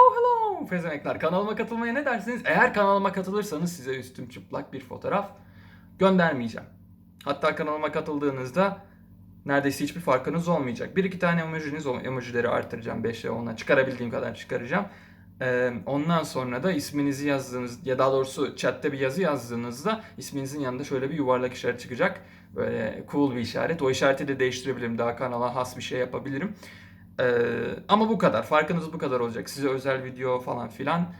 Oh hello fezemekler kanalıma katılmaya ne dersiniz? Eğer kanalıma katılırsanız size üstüm çıplak bir fotoğraf göndermeyeceğim. Hatta kanalıma katıldığınızda neredeyse hiçbir farkınız olmayacak. Bir iki tane emojiniz, o emojileri artıracağım 5'e 10'a çıkarabildiğim kadar çıkaracağım. Ee, ondan sonra da isminizi yazdığınız ya daha doğrusu chatte bir yazı yazdığınızda isminizin yanında şöyle bir yuvarlak işaret çıkacak. Böyle cool bir işaret. O işareti de değiştirebilirim. Daha kanala has bir şey yapabilirim. Ee, ama bu kadar. Farkınız bu kadar olacak. Size özel video falan filan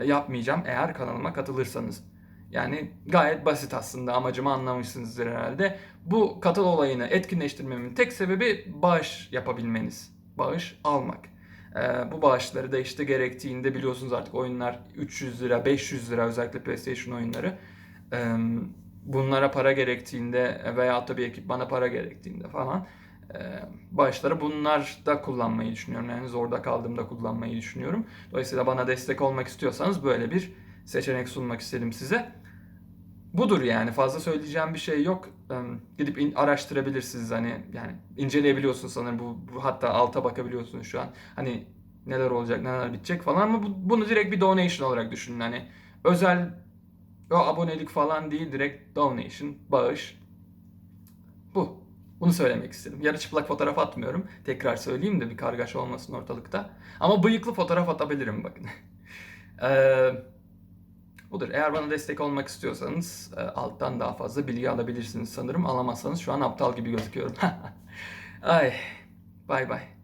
e, yapmayacağım eğer kanalıma katılırsanız. Yani gayet basit aslında amacımı anlamışsınızdır herhalde. Bu katıl olayını etkinleştirmemin tek sebebi bağış yapabilmeniz. Bağış almak. Ee, bu bağışları da işte gerektiğinde biliyorsunuz artık oyunlar 300 lira, 500 lira özellikle PlayStation oyunları. Ee, bunlara para gerektiğinde veya da bir ekipmana para gerektiğinde falan bağışları bunlar da kullanmayı düşünüyorum. Yani zorda kaldığımda kullanmayı düşünüyorum. Dolayısıyla bana destek olmak istiyorsanız böyle bir seçenek sunmak istedim size. Budur yani fazla söyleyeceğim bir şey yok. Ee, Gidip in- araştırabilirsiniz hani yani inceleyebiliyorsunuz sanırım bu, bu hatta alta bakabiliyorsunuz şu an. Hani neler olacak neler bitecek falan ama bu- bunu direkt bir donation olarak düşünün hani özel o abonelik falan değil direkt donation bağış. Bunu söylemek istedim. Yarı çıplak fotoğraf atmıyorum. Tekrar söyleyeyim de bir kargaşa olmasın ortalıkta. Ama bıyıklı fotoğraf atabilirim bakın. Eee Budur. Eğer bana destek olmak istiyorsanız e, alttan daha fazla bilgi alabilirsiniz sanırım. Alamazsanız şu an aptal gibi gözüküyorum. Ay. Bay bay.